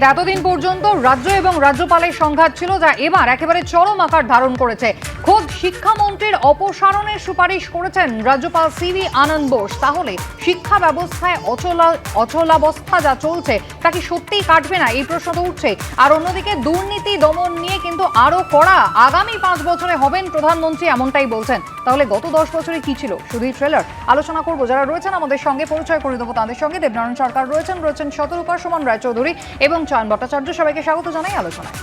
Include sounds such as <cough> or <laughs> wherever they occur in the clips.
এতদিন পর্যন্ত রাজ্য এবং রাজ্যপালের সংঘাত ছিল যা এবার একেবারে চরম আকার ধারণ করেছে। খোদ শিক্ষামন্ত্রীর অপসারণের সুপারিশ করেছেন রাজ্যপাল সিভি আনন্দ বোস। তাহলে শিক্ষা ব্যবস্থায় অচলা, অচলাবস্থা যা চলছে, তা কি সত্যিই কাটবে না? এই প্রশ্ন তো উঠছে। আর অন্যদিকে দুর্নীতি দমন নিয়ে কিন্তু আরও কড়া আগামী পাঁচ বছরে হবেন প্রধানমন্ত্রী এমনটাই বলছেন। তাহলে গত দশ বছরে কি ছিল? শুধুই ট্রেলার। আলোচনা করব। যারা রয়েছেন আমাদের সঙ্গে পরিচয় করে দেবো তাদের সঙ্গে। দেবনারায়ণ সরকার রয়েছেন রয়েছেন শতরূপা সুমন রায়চৌধুরী এবং চয়ন ভট্টাচার্য সবাইকে স্বাগত জানাই আলোচনায়।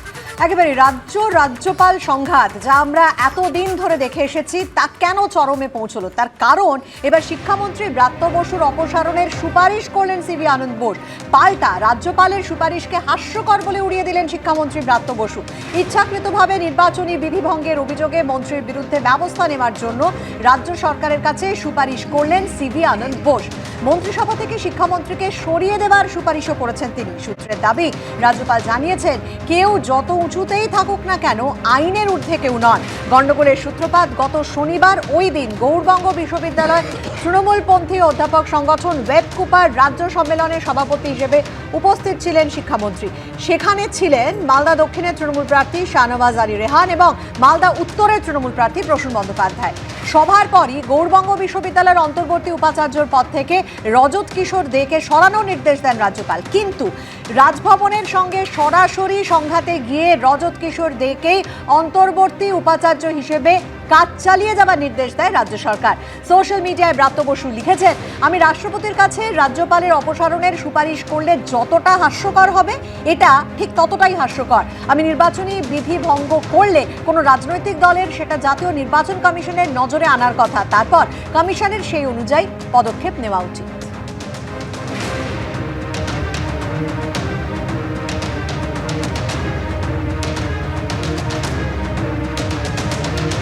একেবারে রাজ্য রাজ্যপাল সংঘাত, যা আমরা এতদিন ধরে দেখে এসেছি, তা কেন চরমে পৌঁছলো? তার কারণ, এবার শিক্ষামন্ত্রী ব্রাত্য বসুর অপসারণের সুপারিশ করলেন সিবি আনন্দ বোস। পাল্টা রাজ্যপালের সুপারিশকে হাস্যকর বলে উড়িয়ে দিলেন শিক্ষামন্ত্রী ব্রাত্য বসু। ইচ্ছাকৃতভাবে নির্বাচনী বিধিভঙ্গের অভিযোগে মন্ত্রীর বিরুদ্ধে ব্যবস্থা নেওয়ার জন্য রাজ্য সরকারের কাছে সুপারিশ করলেন সিবি আনন্দ বোস। মন্ত্রিসভা থেকে শিক্ষামন্ত্রীকে সরিয়ে দেওয়ার সুপারিশও করেছেন তিনি। সূত্রের দাবি, রাজ্যপাল জানিয়েছেন, কেউ যত উঁচুতেই থাকুক না কেন, আইনের ঊর্ধ্বে কেউ নন। গণ্ডগোলের সূত্রপাত গত শনিবার ওই দিন গৌরবঙ্গ বিশ্ববিদ্যালয় তৃণমূলপন্থী অধ্যাপক সংগঠন ওয়েব কুপার রাজ্য সম্মেলনে সভাপতি হিসেবে উপস্থিত ছিলেন শিক্ষামন্ত্রী। সেখানে ছিলেন মালদা দক্ষিণের তৃণমূল প্রার্থী শাহনওয়াজ আলী রেহান এবং মালদা উত্তরের তৃণমূল প্রার্থী প্রসূন বন্দ্যোপাধ্যায়। সভার পরই গৌরবঙ্গ বিশ্ববিদ্যালয়ের অন্তর্বর্তী উপাচার্যর পদ থেকে রজত কিশোর দেকে সরানোর নির্দেশ দেন রাজ্যপাল। কিন্তু রাজভবনের সঙ্গে সরাসরি সংঘাতে গিয়ে রজত কিশোর দেকে অন্তর্বর্তী উপাচার্য হিসেবে কাজ চালিয়ে যাবার নির্দেশ দেয় রাজ্য সরকার। সোশ্যাল মিডিয়ায় ব্রাত্য বসু লিখেছেন, আমি রাষ্ট্রপতির কাছে রাজ্যপালের অপসারণের সুপারিশ করলে যতটা হাস্যকর হবে, এটা ঠিক ততটাই হাস্যকর। আমি নির্বাচনী বিধি ভঙ্গ করলে কোনো রাজনৈতিক দলের সেটা জাতীয় নির্বাচন কমিশনের নজরে আনার কথা। তারপর কমিশনের সেই অনুযায়ী পদক্ষেপ নেওয়া উচিত।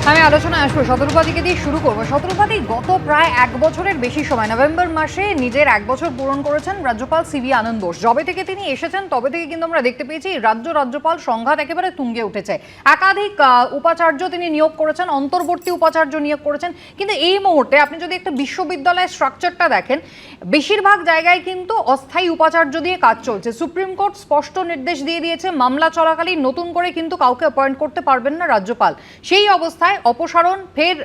আমি আলোচনায় আসব। শতরূপাদিকে দিয়ে শুরু করব। শতরূপাদি গত প্রায় এক বছরের বেশি সময়, নভেম্বর মাসে নিজের এক বছর পূরণ করেছেন রাজ্যপাল সিবি আনন্দ বোস। যবে থেকে তিনি এসেছেন, তবে থেকে কিন্তু আমরা দেখতে পেয়েছি রাজ্য রাজ্যপাল সংঘাত একেবারে তুঙ্গে উঠেছে। একাধিক উপাচার্য তিনি নিয়োগ করেছেন, অন্তর্বর্তী উপাচার্য নিয়োগ করেছেন। কিন্তু এই মুহূর্তে আপনি যদি একটা বিশ্ববিদ্যালয়ের স্ট্রাকচারটা দেখেন, বেশিরভাগ জায়গায় কিন্তু অস্থায়ী উপাচার্য দিয়ে কাজ চলছে। সুপ্রিম কোর্ট স্পষ্ট নির্দেশ দিয়ে দিয়েছে, মামলা চলাকালীন নতুন করে কিন্তু কাউকে অ্যাপয়েন্ট করতে পারবেন না রাজ্যপাল। সেই অবস্থায় অপসারণ, ফের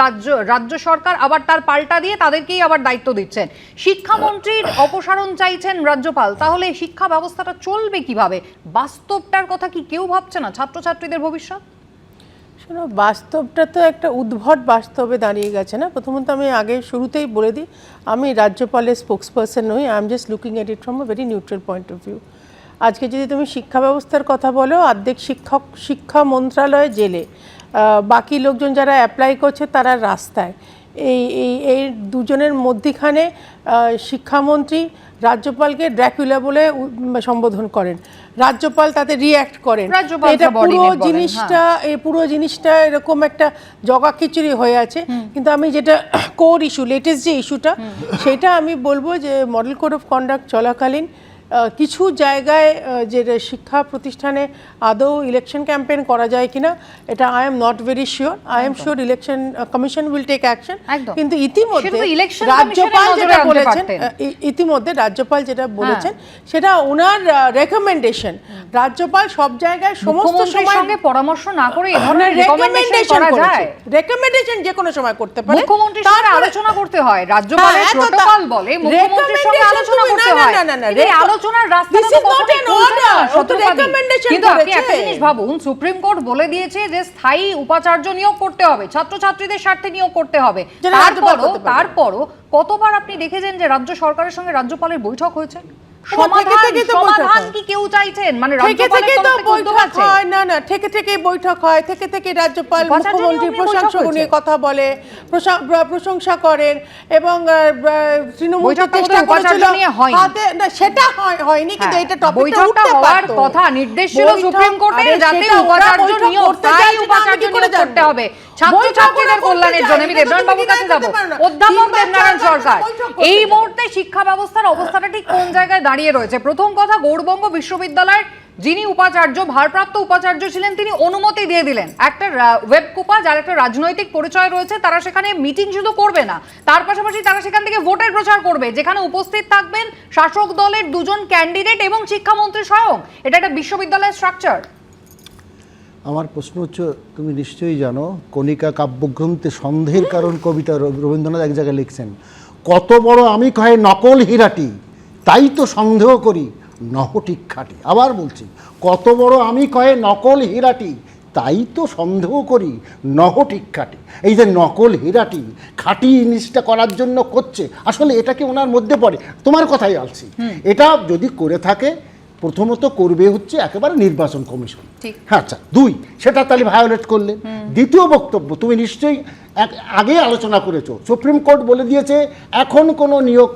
রাজ্য রাজ্য সরকার আবার তার পাল্টা দিয়ে তাদেরকেই আবার দায়িত্ব দিচ্ছেন। শিক্ষামন্ত্রীর অপসারণ চাইছেন রাজ্যপাল। তাহলে শিক্ষা ব্যবস্থাটা চলবে কীভাবে? বাস্তবটার কথা কি কেউ ভাবছে না ছাত্রছাত্রীদের ভবিষ্যৎ? শোনো, বাস্তবটা তো একটা উদ্ভট বাস্তবে দাঁড়িয়ে গেছে না? প্রথমত আমি আগে শুরুতেই বলে দিই, আমি রাজ্যপালের স্পোক্স পার্সন নই I am just looking at it from a very neutral point of view আজকে যদি তুমি শিক্ষা ব্যবস্থার কথা বলো, অর্ধেক শিক্ষক, শিক্ষা মন্ত্রণালয় জেলে। বাকি লোকজন যারা অ্যাপ্লাই করছে তারা রাস্তায়। এই এই এই দুজনের মধ্যিখানে শিক্ষামন্ত্রী রাজ্যপালকে ড্র্যাকুলা বলে সম্বোধন করেন। রাজ্যপাল তাতে রিয়্যাক্ট করেন। এটা পুরো জিনিসটা এই পুরো জিনিসটা এরকম একটা জগা খিচুড়ি হয়ে আছে। কিন্তু আমি যেটা কোর ইস্যু লেটেস্ট যে ইস্যুটা সেটা আমি বলব যে মডেল কোড অফ কন্ডাক্ট চলাকালীন কিছু জায়গায় যে শিক্ষা প্রতিষ্ঠানে আদৌ ইলেকশন ক্যাম্পেইন করা যায় কিনা এটা I am not very sure I am sure election commission will take action কিন্তু ইতিমধ্যে রাজ্যপাল যেটা বলেছেন ইতিমধ্যে রাজ্যপাল যেটা বলেছেন সেটা ওনার রেকমেন্ডেশন রাজ্যপাল সব জায়গায় সমস্ত সময় সঙ্গে পরামর্শ না করে এ ধরনের রেকমেন্ডেশন করা যায়? রেকমেন্ডেশন যে কোনো সময় করতে পারে। মুখ্যমন্ত্রীর সঙ্গে আলোচনা করতে হয়। রাজ্যপালের হ্যাঁ, তা- প্রোটোকল বলে মুখ্যমন্ত্রীর সঙ্গে আলোচনা করতে হয়। না, না, না, এই আলোচনার This তো is not কখনোই an খুলছে না, order, ও তো শত্রুপাতি। recommendation কিন্তু আপনি একটা জিনিস ভাবুন সুপ্রিম কোর্ট বলে দিয়েছে যে স্থায়ী উপাচার্য নিয়োগ করতে হবে ছাত্রছাত্রীদের স্বার্থে নিয়োগ করতে হবে। তারপরও তারপরও কতবার আপনি দেখেছেন যে রাজ্য সরকারের সঙ্গে রাজ্যপালের বৈঠক হয়েছে? সমাধান থেকেই তো বৈঠক সমাধান হয়। কি কেউ চাইছেন? মানে থেকে থেকে তো তরফ থেকে উদ্যোগ বৈঠক হয় না না থেকে থেকে বৈঠক হয়। থেকে থেকে রাজ্যপাল মুখ্যমন্ত্রী নিয়োগ নিয়ে প্রশংসা হয়েছে। কথা বলে প্রশংসা করেন এবং তৃণমূল চেষ্টা করেছিল। হাতে না সেটা হয়- হয়নি কিন্তু হ্যাঁ, এটা টপিকটা উঠতে হওয়ার কথা, নির্দেশ ছিল সুপ্রিম কোর্টের যাতে উপাচার্য নিয়োগ, উপাচার্য নিয়োগ করতে হবে। ছাত্রছাত্রীদের কল্যাণের জন্য আমি তুমি বাবুর কাছে যাব। অধ্যাপক দেবনারায়ণ সরকার এই মুহূর্তে শিক্ষা ব্যবস্থার অবস্থাটা ঠিক কোন জায়গায় দাঁড়িয়ে রয়েছে? প্রথম কথা গৌরবঙ্গ বিশ্ববিদ্যালয়ের যিনি উপাচার্য ভারপ্রাপ্ত উপাচার্য ছিলেন তিনি অনুমতি দিয়ে দিলেন। একটা ওয়েব কুপা যার একটা রাজনৈতিক পরিচয় রয়েছে তারা সেখানে মিটিং শুধু করবে না। তার পাশাপাশি তারা সেখান থেকে ভোটের প্রচার করবে যেখানে উপস্থিত থাকবেন শাসক দলের দুজন ক্যান্ডিডেট এবং শিক্ষামন্ত্রী স্বয়ং। এটা একটা বিশ্ববিদ্যালয়ের স্ট্রাকচার আমার প্রশ্ন হচ্ছে তুমি নিশ্চয়ই জানো কণিকা কাব্যগ্রন্থে সন্দেহের কারণ কবিতা রবীন্দ্রনাথ এক জায়গায় লিখছেন কত বড় আমি কহে নকল হীরাটি তাই তো সন্দেহ করি নহটিক খাটি। আবার বলছি কত বড় আমি কহে নকল হীরাটি তাই তো সন্দেহ করি নহটিক খাটি। এই যে নকল হীরাটি খাঁটি জিনিসটা করার জন্য করছে আসলে এটা কি ওনার মধ্যে পড়ে? তোমার কথাই আসছি। এটা যদি করে থাকে প্রথমত করবে হচ্ছে একেবারে নির্বাচন কমিশন। হ্যাঁ আচ্ছা দুই সেটা তাহলে ভায়োলেট করলেন দ্বিতীয় বক্তব্য তুমি নিশ্চয়ই এক- আগে আলোচনা করেছ। সুপ্রিম কোর্ট বলে দিয়েছে এখন কোনো নিয়োগ।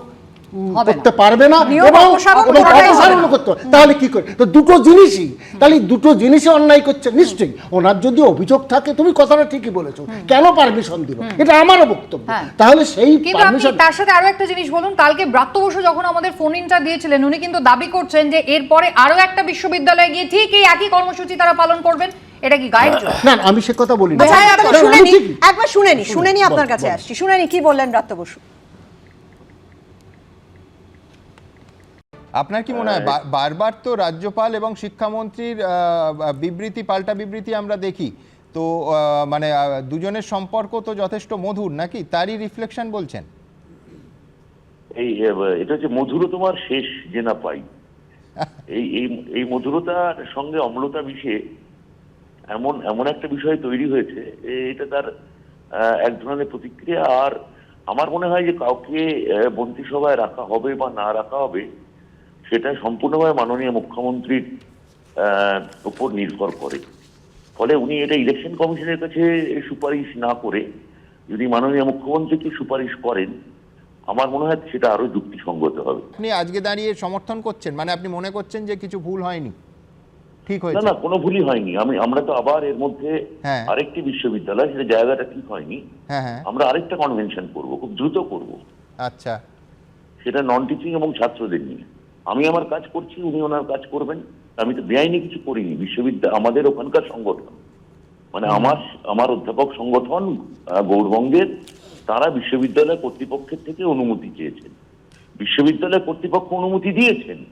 করতে পারবে না এবং অপসারণ। করতে তাহলে কি করে? তো দুটো জিনিসই। তাহলে দুটো জিনিসই অন্যায় করছে নিশ্চয়ই। ওনার যদি অভিযোগ থাকে তুমি কথাটা ঠিকই বলেছ। কেন পারমিশন দিল? এটা আমারও বক্তব্য। হ্যাঁ। তাহলে সেই কিন্তু আপনি তার সাথে আরও একটা জিনিস বলুন। কালকে ব্রাত্য বসু যখন আমাদের ফোন ইনটা দিয়েছিলেন উনি কিন্তু দাবি করছেন যে এরপরে আরও একটা বিশ্ববিদ্যালয়ে গিয়ে ঠিক এই একই কর্মসূচি তারা পালন করবেন। এটা কি গাইড না আমি সে কথা বলি না আচ্ছা একবার না, শুনে নি একবার শুনে নি শুনে নি আপনার কাছে আসছি। শুনে নি কি বললেন ব্রাত্য বসু? আপনার কি মনে হয় বারবার তো রাজ্যপাল এবং শিক্ষামন্ত্রীর বিবৃতি পাল্টা বিবৃতি আমরা দেখি। তো মানে দুজনের সম্পর্ক তো যথেষ্ট মধুর নাকি? তারই রিফ্লেকশন বলছেন। এই এটা হচ্ছে মধুরতমার শেষ যে না পাই। <laughs> এই এই এই মধুরতার সঙ্গে অম্লতা মিশে এমন এমন একটা বিষয় তৈরি হয়েছে এটা তার এক ধরনের প্রতিক্রিয়া। আর আমার মনে হয় যে কাউকে মন্ত্রিসভায় রাখা হবে বা না রাখা হবে সেটা সম্পূর্ণভাবে মাননীয় মুখ্যমন্ত্রীর উপর নির্ভর করে। ফলে উনি এটা ইলেকশন কমিশনের কাছে সুপারিশ না করে যদি মাননীয় মুখ্যমন্ত্রীকে সুপারিশ করেন আমার মনে হয় সেটা আরও যুক্তিসঙ্গত হবে। আপনি আজকে দাঁড়িয়ে সমর্থন করছেন মানে আপনি মনে করছেন যে কিছু ভুল হয়নি? ঠিক না হয়েছে? না কোনো ভুলই হয়নি। আমি আমরা তো আবার এর মধ্যে হ্যাঁ। আরেকটি বিশ্ববিদ্যালয় সেটা জায়গাটা ঠিক হয়নি। হ্যাঁ হ্যাঁ। আমরা আরেকটা কনভেনশন করব খুব দ্রুত করব। আচ্ছা। সেটা নন টিচিং এবং ছাত্রদের নিয়ে। আমি আমার কাজ করছি উনি ওনার কাজ করবেন। আমি তো বেআইনি কিছু করিনি বিশ্ববিদ্যালয় আমাদের ওখানকার সংগঠন। মানে আমার আমার অধ্যাপক সংগঠন গৌরবঙ্গের তারা বিশ্ববিদ্যালয় কর্তৃপক্ষের থেকে অনুমতি চেয়েছেন। বিশ্ববিদ্যালয় কর্তৃপক্ষ অনুমতি দিয়েছেন।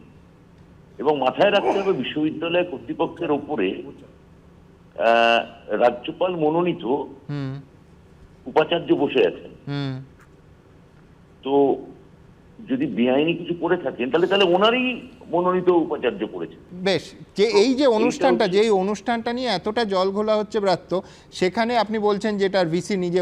এবং মাথায় রাখতে হবে বিশ্ববিদ্যালয় কর্তৃপক্ষের ওপরে আহ, রাজ্যপাল মনোনীত হুম। উপাচার্য বসে আছেন। হুম। তো যদি বেআইনি কিছু করে থাকেন তাহলে তাহলে ওনারই মনোনীত উপাচার্য করেছেন। বেশ যে এই যে অনুষ্ঠানটা যেই অনুষ্ঠানটা নিয়ে এতটা জল ঘোলা হচ্ছে ব্রাত্য সেখানে আপনি বলছেন যেটার ভিসি নিজে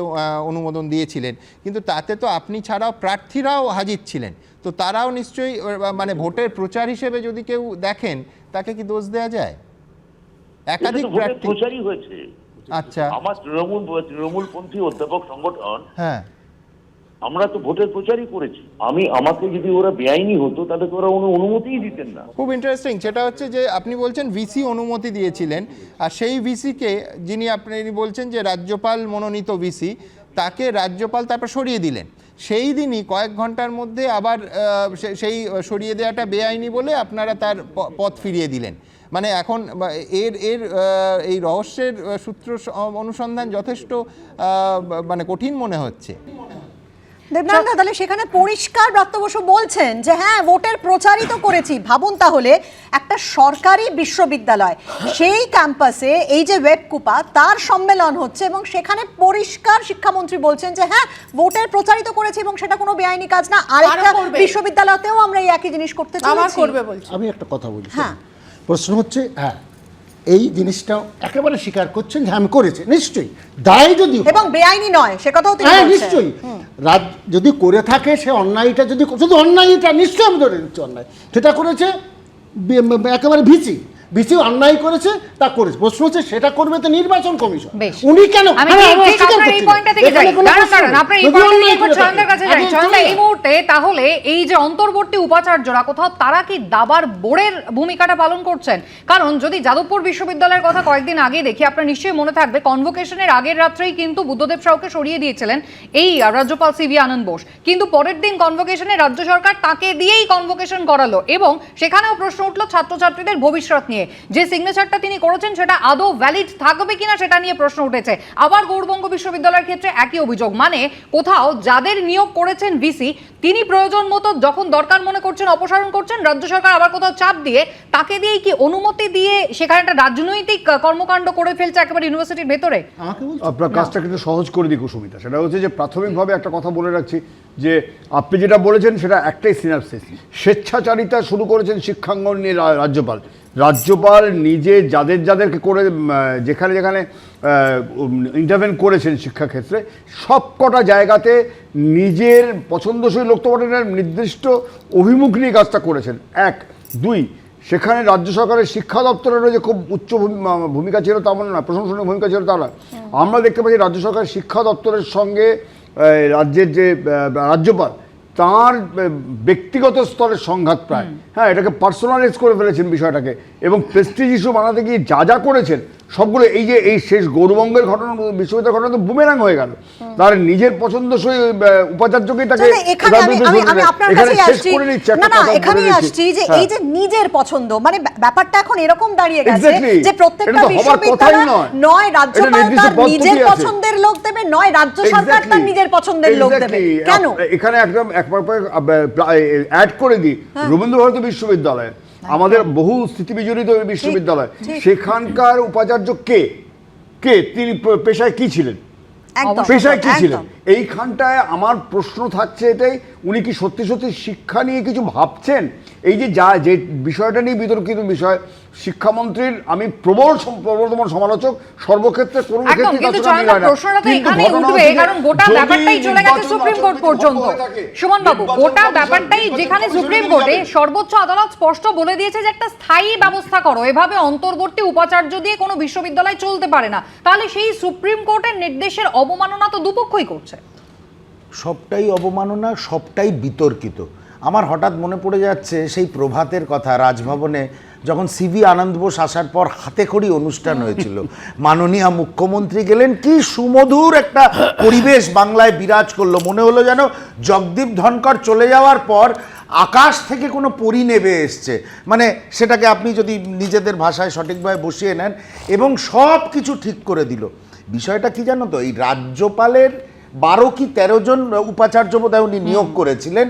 অনুমোদন দিয়েছিলেন। কিন্তু তাতে তো আপনি ছাড়াও প্রার্থীরাও হাজির ছিলেন। তো তারাও নিশ্চয়ই মানে ভোটের প্রচার হিসেবে যদি কেউ দেখেন তাকে কি দোষ দেওয়া যায়? একাধিক প্রার্থী প্রচারই হয়েছে। আচ্ছা। আমার তৃণমূল তৃণমূলপন্থী অধ্যাপক সংগঠন হ্যাঁ। আমরা তো ভোটের প্রচারই করেছি। আমি, আমাকে যদি ওরা বেআইনি হতো, তাহলে তো ওরা অনুমতিই দিতেন না। খুব ইন্টারেস্টিং সেটা হচ্ছে যে আপনি বলছেন ভিসি অনুমতি দিয়েছিলেন, আর সেই ভিসিকে যিনি আপনি বলছেন যে রাজ্যপাল মনোনীত ভিসি তাকে রাজ্যপাল তারপর সরিয়ে দিলেন। সেই দিনই কয়েক ঘণ্টার মধ্যে আবার সেই সরিয়ে দেওয়াটা বেআইনি বলে আপনারা তার পথ ফিরিয়ে দিলেন। মানে এখন এর এর এই রহস্যের সূত্র অনুসন্ধান যথেষ্ট মানে কঠিন মনে হচ্ছে। দেবনাথ তাহলে সেখানে পরিষ্কার ব্রাত্য বসু বলছেন যে হ্যাঁ ভোটের প্রচারই তো করেছি। ভাবুন তাহলে একটা সরকারি বিশ্ববিদ্যালয় সেই ক্যাম্পাসে এই যে ওয়েব কুপা তার সম্মেলন হচ্ছে এবং সেখানে পরিষ্কার শিক্ষামন্ত্রী বলছেন যে হ্যাঁ ভোটের প্রচারিত করেছি এবং সেটা কোনো বেআইনি কাজ না। আরেকটা আরও করবে। বিশ্ববিদ্যালয়তেও আমরা এই একই জিনিস করতে চলেছি। করবে বলছি। আমি একটা কথা বলি হ্যাঁ। প্রশ্ন হচ্ছে হ্যাঁ এই জিনিসটা একেবারে স্বীকার করছেন যে আমি করেছি। নিশ্চয়ই। দায় যদি এবং বেআইনি নয় সে কথাও হ্যাঁ নিশ্চয়ই। রাজ যদি করে থাকে, সে অন্যায়টা যদি শুধু অন্যায়টা নিশ্চয় আমি ধরে নিচ্ছি অন্যায়। সেটা করেছে একেবারে ভিসি। ভিসি অন্যায় করেছে তা করেছে। প্রশ্ন হচ্ছে সেটা করবে তো নির্বাচন কমিশন। উনি কেন? এই মুহূর্তে তাহলে এই যে অন্তর্বর্তী উপাচার্যরা কোথাও তারা কি দাবার বোর্ডের ভূমিকাটা পালন করছেন? কারণ যদি যাদবপুর বিশ্ববিদ্যালয়ের কথা কয়েকদিন আগে দেখি আপনার নিশ্চয়ই মনে থাকবে কনভোকেশনের আগের রাত্রেই কিন্তু বুদ্ধদেব সাউকে সরিয়ে দিয়েছিলেন এই রাজ্যপাল সিভি আনন্দ বোস। কিন্তু পরের দিন কনভোকেশনে রাজ্য সরকার তাকে দিয়েই কনভোকেশন করালো এবং সেখানেও প্রশ্ন উঠল ছাত্রছাত্রীদের ভবিষ্যৎ নিয়ে। নিয়ে যে সিগনেচারটা তিনি করেছেন সেটা আদৌ ভ্যালিড থাকবে কিনা সেটা নিয়ে প্রশ্ন উঠেছে। আবার গৌরবঙ্গ বিশ্ববিদ্যালয়ের ক্ষেত্রে একই অভিযোগ মানে কোথাও যাদের নিয়োগ করেছেন ভিসি তিনি প্রয়োজন মতো যখন দরকার মনে করছেন অপসারণ করছেন রাজ্য সরকার আবার কোথাও চাপ দিয়ে তাকে দিয়ে কি অনুমতি দিয়ে সেখানে একটা রাজনৈতিক কর্মকাণ্ড করে ফেলছে একেবারে ইউনিভার্সিটির ভেতরে? আপনার কাজটা কিন্তু সহজ করে দিই কুসুমিতা সেটা হচ্ছে যে প্রাথমিকভাবে একটা কথা বলে রাখছি যে আপনি যেটা বলেছেন সেটা একটাই সিনাপসিস স্বেচ্ছাচারিতা শুরু করেছেন শিক্ষাঙ্গন নিয়ে রাজ্যপাল। রাজ্যপাল নিজে যাদের যাদেরকে করে যেখানে যেখানে ইন্টারভেন করেছেন শিক্ষাক্ষেত্রে সব কটা জায়গাতে নিজের পছন্দসই লোক তো নির্দিষ্ট অভিমুখ নিয়ে কাজটা করেছেন। এক। দুই সেখানে রাজ্য সরকারের শিক্ষা দপ্তরেরও যে খুব উচ্চ ভূমি- ভূমিকা ছিল তেমন না প্রশংসনীয় ভূমিকা ছিল তা না। আমরা দেখতে পাচ্ছি রাজ্য সরকারের শিক্ষা দপ্তরের সঙ্গে রাজ্যের যে রাজ্যপাল তার ব্যক্তিগত স্তরের সংঘাত প্রায়। হ্যাঁ এটাকে পার্সোনালাইজ করে ফেলেছেন বিষয়টাকে। এবং প্রেস্টিজ ইস্যু বানাতে গিয়ে যা যা করেছেন সবগুলো এই যে এই শেষ গৌরবঙ্গের ঘটনা বিশ্ববিদ্যালয়ের ঘটনা তো বুমেরাং হয়ে গেল। তার নিজের পছন্দসই উপাচার্যকেই তাকে এখানেই আসছি যে হ্যাঁ। এই যে নিজের পছন্দ মানে ব্যাপারটা এখন এরকম দাঁড়িয়ে গেছে যে প্রত্যেকটা বিশ্ববিদ্যালয় নয়। রাজ্যপাল তার নিজের পছন্দের লোক দেবে নয় রাজ্য সরকার তার নিজের পছন্দের লোক দেবে। কেন? এখানে একদম এক অ্যাড করে দিই হ্যাঁ। রবীন্দ্র ভারতী বিশ্ববিদ্যালয়। আমাদের বহু স্মৃতিবিজড়িত বিশ্ববিদ্যালয়। সেখানকার উপাচার্য কে? কে? তিনি পেশায় কি ছিলেন? পেশায় কি ছিলেন। এইখানটায় আমার প্রশ্ন থাকছে এটাই উনি কি সত্যি সত্যি শিক্ষা নিয়ে কিছু ভাবছেন? এই যে যা যে বিষয়টা নিয়ে বিতর্কিত বিষয় শিক্ষামন্ত্রীর আমি প্রবল সম- প্রবলতম সমালোচক সর্বক্ষেত্রে কোনো ক্ষেত্রে কিন্তু। প্রশ্নটা তো এখানেই উঠবে কারণ গোটা ব্যাপারটাই চলে গেছে সুপ্রিম কোর্ট পর্যন্ত। সুমন বাবু গোটা ব্যাপারটাই যেখানে সুপ্রিম কোর্টে সর্বোচ্চ আদালত স্পষ্ট বলে দিয়েছে যে একটা স্থায়ী ব্যবস্থা করো। এভাবে অন্তর্বর্তী উপাচার্য দিয়ে কোনো বিশ্ববিদ্যালয় চলতে পারে না। তাহলে সেই সুপ্রিম কোর্টের নির্দেশের অবমাননা তো দুপক্ষই করছে। সবটাই অবমাননা সবটাই বিতর্কিত। আমার হঠাৎ মনে পড়ে যাচ্ছে সেই প্রভাতের কথা রাজভবনে যখন সিভি আনন্দ বোস আসার পর হাতে খড়ি অনুষ্ঠান হয়েছিল। মাননীয় মুখ্যমন্ত্রী গেলেন কি সুমধুর একটা পরিবেশ বাংলায় বিরাজ করল। মনে হলো যেন জগদীপ ধনকর চলে যাওয়ার পর আকাশ থেকে কোনো পরি নেবে এসছে। মানে সেটাকে আপনি যদি নিজেদের ভাষায় সঠিকভাবে বসিয়ে নেন এবং সব কিছু ঠিক করে দিল। বিষয়টা কি জানো তো এই রাজ্যপালের বারো কি তেরো জন উপাচার্য বোধহয় উনি নিয়োগ করেছিলেন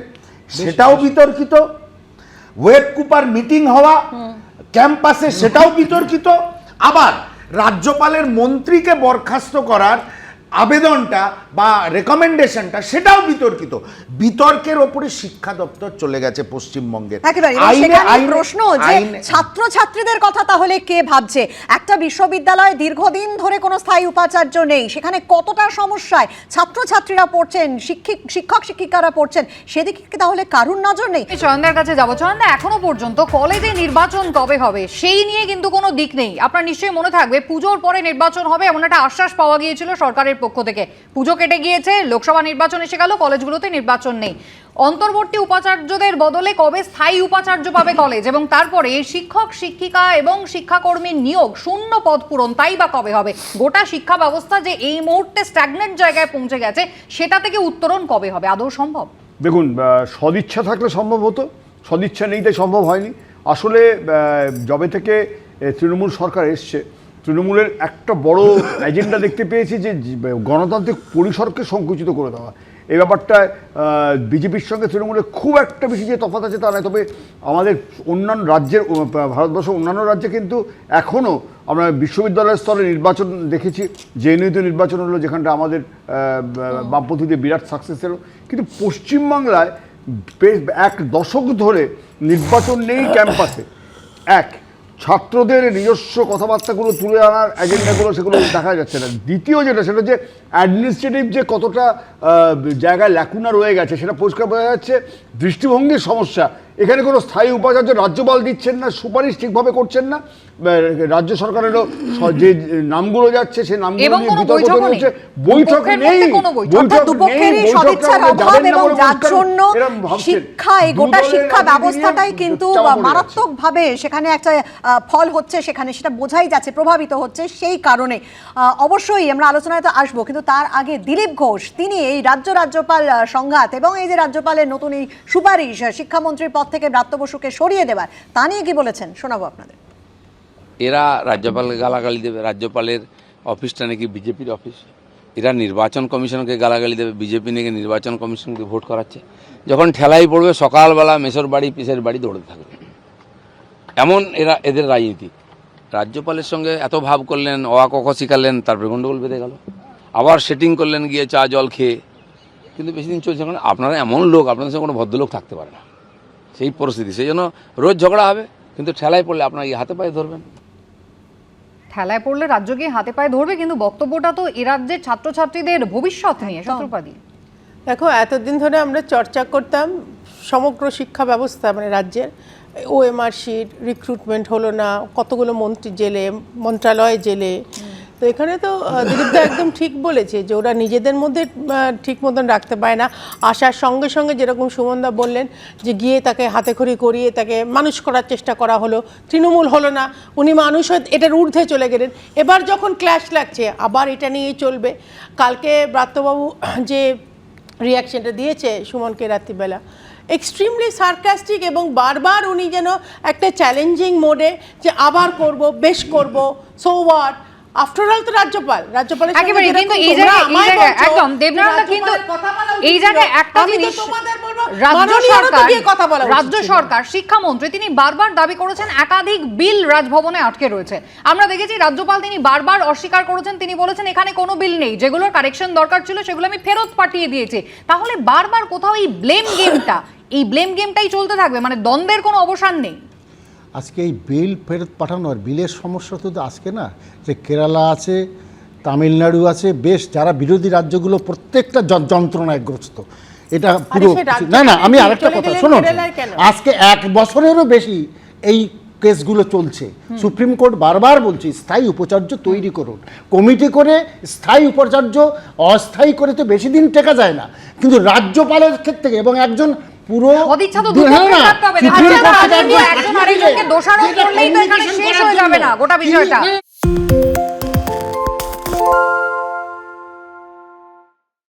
সেটাও বিতর্কিত। ওয়েব কুপার মিটিং হওয়া ক্যাম্পাসে সেটাও বিতর্কিত। আবার রাজ্যপালের মন্ত্রীকে বরখাস্ত করার আবেদনটা বা রেকমেন্ডেশনটা সেটাও বিতর্কিত। বিতর্কের ওপরে শিক্ষা দপ্তর চলে গেছে পশ্চিমবঙ্গের। আইনে- প্রশ্ন যে আইনে- ছাত্রছাত্রীদের কথা তাহলে কে ভাবছে? একটা বিশ্ববিদ্যালয়ে দীর্ঘদিন ধরে কোনো স্থায়ী উপাচার্য নেই। সেখানে কতটা সমস্যায় ছাত্রছাত্রীরা পড়ছেন? শিক্ষিক শিক্ষক শিক্ষিকারা পড়ছেন? সেদিকে কি তাহলে কারুর নজর নেই? চয়নদার কাছে যাব। চয়নদা এখনও পর্যন্ত কলেজে নির্বাচন কবে হবে? সেই নিয়ে কিন্তু কোনো দিক নেই। আপনার নিশ্চয়ই মনে থাকবে পুজোর পরে নির্বাচন হবে এমন একটা আশ্বাস পাওয়া গিয়েছিল সরকারের পক্ষ থেকে। পুজো কেটে গিয়েছে, লোকসভা নির্বাচন এসে গেল, কলেজগুলোতে নির্বাচন নেই। অন্তর্বর্তী উপাচার্যদের বদলে কবে স্থায়ী উপাচার্য পাবে কলেজ? এবং তারপরে শিক্ষক, শিক্ষিকা এবং শিক্ষাকর্মীর নিয়োগ শূন্য পদ পূরণ, তাই বা কবে হবে? গোটা শিক্ষা ব্যবস্থা যে এই মুহূর্তে স্ট্যাগনেট জায়গায় পৌঁছে গেছে, সেটা থেকে উত্তরণ কবে হবে? আদৌ সম্ভব? দেখুন সদিচ্ছা থাকলে সম্ভব হতো। সদিচ্ছা নেই তাই সম্ভব হয়নি। আসলে যবে থেকে তৃণমূল সরকার এসছে তৃণমূলের একটা বড় এজেন্ডা দেখতে পেয়েছি যে গণতান্ত্রিক পরিসরকে সংকুচিত করে দেওয়া। এই ব্যাপারটা বিজেপির সঙ্গে তৃণমূলের খুব একটা বেশি যে তফাৎ আছে তা নয়, তবে আমাদের অন্যান্য রাজ্যের ভারতবর্ষ অন্যান্য রাজ্যে কিন্তু এখনও আমরা বিশ্ববিদ্যালয় স্তরে নির্বাচন দেখেছি। যে জেএনইউতে নির্বাচন হলো, যেখানটা আমাদের বামপন্থীদের বিরাট সাকসেস এলো। কিন্তু পশ্চিমবাংলায় বেশ এক দশক ধরে নির্বাচন নেই ক্যাম্পাসে এক। ছাত্রদের নিজস্ব কথাবার্তাগুলো তুলে আনার এজেন্ডাগুলো সেগুলো দেখা যাচ্ছে না। দ্বিতীয় যেটা, সেটা যে অ্যাডমিনিস্ট্রেটিভ যে কতটা জায়গায় ল্যাকুনা রয়ে গেছে, সেটা পরিষ্কার বোঝা যাচ্ছে। দৃষ্টিভঙ্গির সমস্যা। এখানে কোনো স্থায়ী উপাচার্য রাজ্যপাল দিচ্ছেন না, সুপারিশ ঠিকভাবে করছেন না। রাজ্য সরকারেরও যে নামগুলো যাচ্ছে সেই নামগুলো নিয়ে বিতর্ক তৈরি। হচ্ছে বৈঠক নেই। শিক্ষা এই গোটা শিক্ষা ব্যবস্থাটাই কিন্তু চাপা পড়ে যাচ্ছে। মারাত্মক ভাবে সেখানে একটা ফল হচ্ছে সেখানে সেটা বোঝাই যাচ্ছে প্রভাবিত হচ্ছে সেই কারণে। অবশ্যই আমরা আলোচনায় তো আসব কিন্তু তার আগে দিলীপ ঘোষ তিনি এই রাজ্য রাজ্যপাল সংঘাত এবং এই যে রাজ্যপালের নতুন এই সুপারিশ শিক্ষামন্ত্রীর পদ থেকে ব্রাত্য বসুকে সরিয়ে দেবার তা নিয়ে কি বলেছেন? শোনাবো আপনাদের। এরা রাজ্যপালকে গালাগালি দেবে, রাজ্যপালের অফিসটা নাকি বিজেপির অফিস। এরা নির্বাচন কমিশনকে গালাগালি দেবে, বিজেপি নাকি নির্বাচন কমিশনকে ভোট করাচ্ছে। যখন ঠেলাই পড়বে, সকালবেলা মেসর বাড়ি, পিসের বাড়ি দৌড়তে থাকবে। এমন এরা, এদের রাজনীতি। রাজ্যপালের সঙ্গে এত ভাব করলেন অয়া কক শিখালেন তারপরে গণ্ডগোল বেঁধে গেল। আবার সেটিং করলেন গিয়ে চা, জল খেয়ে। কিন্তু বেশি দিন চলছে কারণ আপনারা এমন লোক, আপনাদের সঙ্গে কোনো ভদ্রলোক থাকতে পারে না। সেই পরিস্থিতি, সেই জন্য রোজ ঝগড়া হবে, কিন্তু ঠেলায় পড়লে আপনার হাতে পায়ে ধরবেন। ঠেলায় পড়লে রাজ্য গিয়ে হাতে পায়ে ধরবে কিন্তু বক্তব্যটা তো এ রাজ্যের ছাত্রছাত্রীদের ভবিষ্যৎ নিয়ে। শত্রুপাদি দেখো এতদিন ধরে আমরা চর্চা করতাম সমগ্র শিক্ষা ব্যবস্থা মানে রাজ্যের। ওএমআর শিট রিক্রুটমেন্ট হলো না কতগুলো মন্ত্রী জেলে মন্ত্রণালয় জেলে তো এখানে তো দিলীপদা একদম ঠিক বলেছে যে ওরা নিজেদের মধ্যে ঠিক মতন রাখতে পারে না। আসার সঙ্গে সঙ্গে যেরকম সুমনদা বললেন যে গিয়ে তাকে হাতে খড়ি করিয়ে তাকে মানুষ করার চেষ্টা করা হলো, তৃণমূল হলো না, উনি মানুষ এটার ঊর্ধ্বে চলে গেলেন। এবার যখন ক্ল্যাশ লাগছে, আবার এটা নিয়েই চলবে। কালকে ব্রাত্যবাবু যে রিয়াকশনটা দিয়েছে সুমনকে রাত্রিবেলা এক্সট্রিমলি সার্কাস্টিক এবং বারবার উনি যেন একটা চ্যালেঞ্জিং মোডে যে আবার করব, বেশ করব সো হোয়াট আফটার অল তো রাজ্যপাল। একেবারে কিন্তু এই জায়গায় একদম দেবনাথ কিন্তু এই জায়গায় একটা জিনিস রাজ্য সরকার রাজ্য সরকার শিক্ষামন্ত্রী তিনি বারবার দাবি করেছেন একাধিক বিল রাজভবনে আটকে রয়েছে। আমরা দেখেছি রাজ্যপাল তিনি বারবার অস্বীকার করেছেন তিনি বলেছেন এখানে কোনো বিল নেই যেগুলোর কারেকশন দরকার ছিল সেগুলো আমি ফেরত পাঠিয়ে দিয়েছি। তাহলে বারবার কোথাও এই ব্লেম গেমটা এই ব্লেম গেমটাই চলতে থাকবে মানে দ্বন্দ্বের কোনো অবসান নেই। আজকে এই বিল ফেরত পাঠানোর বিলের সমস্যা তো আজকে না যে কেরালা আছে তামিলনাড়ু আছে বেশ যারা বিরোধী রাজ্যগুলো প্রত্যেকটা যন্ত্রণায় গ্রস্ত। এটা পুরো না না আমি আরেকটা কথা শুনুন। আজকে এক বছরেরও বেশি এই কেসগুলো চলছে। সুপ্রিম কোর্ট বারবার বলছে স্থায়ী উপাচার্য তৈরি করুন। কমিটি করে স্থায়ী উপাচার্য অস্থায়ী করে তো বেশি দিন টেকা যায় না। কিন্তু রাজ্যপালের ক্ষেত্রে এবং একজন পুরো সদিচ্ছা তো দোষারোপ করলেই তো এখানে শেষ হয়ে যাবে না গোটা বিষয়টা।